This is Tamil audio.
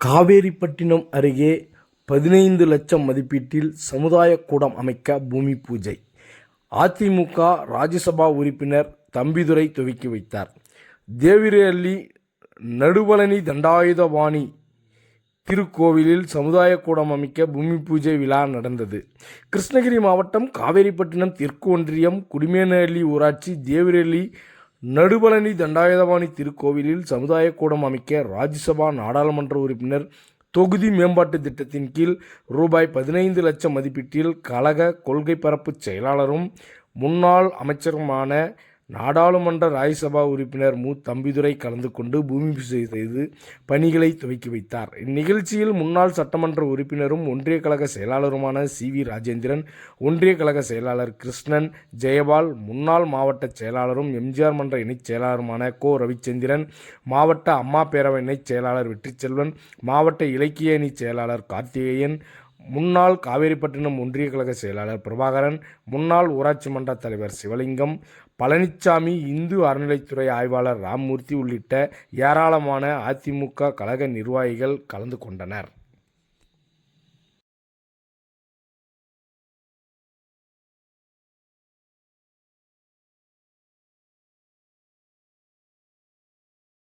காவேரிப்பட்டினம் அருகே பதினைந்து லட்சம் மதிப்பீட்டில் சமுதாய கூடம் அமைக்க பூமி பூஜை. அதிமுக ராஜ்யசபா உறுப்பினர் தம்பிதுரை துவக்கி வைத்தார். தேவிரள்ளி நடுவழனி தண்டாயுதபாணி திருக்கோவிலில் சமுதாய கூடம் அமைக்க பூமி பூஜை விழா நடந்தது. கிருஷ்ணகிரி மாவட்டம் காவேரிப்பட்டினம் தெற்கு ஒன்றியம் குடிமேனஹள்ளி ஊராட்சி தேவிரள்ளி நடுபழனி தண்டாயுதபாணி திருக்கோவிலில் சமுதாய கூடம் அமைக்க ராஜ்யசபா நாடாளுமன்ற உறுப்பினர் தொகுதி மேம்பாட்டு திட்டத்தின் கீழ் ரூபாய் பதினைந்து லட்சம் மதிப்பீட்டில் கழக கொள்கை பரப்பு செயலாளரும் முன்னாள் அமைச்சருமான நாடாளுமன்ற ராஜ்யசபா உறுப்பினர் மு. தம்பிதுரை கலந்து கொண்டு பூமி பூஜை செய்து பணிகளை துவக்கி வைத்தார். இந்நிகழ்ச்சியில் முன்னாள் சட்டமன்ற உறுப்பினரும் ஒன்றிய கழக செயலாளருமான சி. வி. ராஜேந்திரன் ஒன்றிய கழக செயலாளர் கிருஷ்ணன் ஜெயபால் முன்னாள் மாவட்ட செயலாளரும் எம்ஜிஆர் மன்ற இணைச் செயலாளருமான கோ. ரவிச்சந்திரன் மாவட்ட அம்மா பேரவை இணைச் செயலாளர் வெற்றிச்செல்வன் மாவட்ட இலக்கிய அணி செயலாளர் கார்த்திகேயன் முன்னாள் காவேரிப்பட்டினம் ஒன்றிய கழக செயலாளர் பிரபாகரன் முன்னாள் ஊராட்சி மன்ற தலைவர் சிவலிங்கம் பழனிச்சாமி இந்து அறநிலைத்துறை ஆய்வாளர் ராம்மூர்த்தி உள்ளிட்ட ஏராளமான அதிமுக கழக நிர்வாகிகள் கலந்து கொண்டனர்.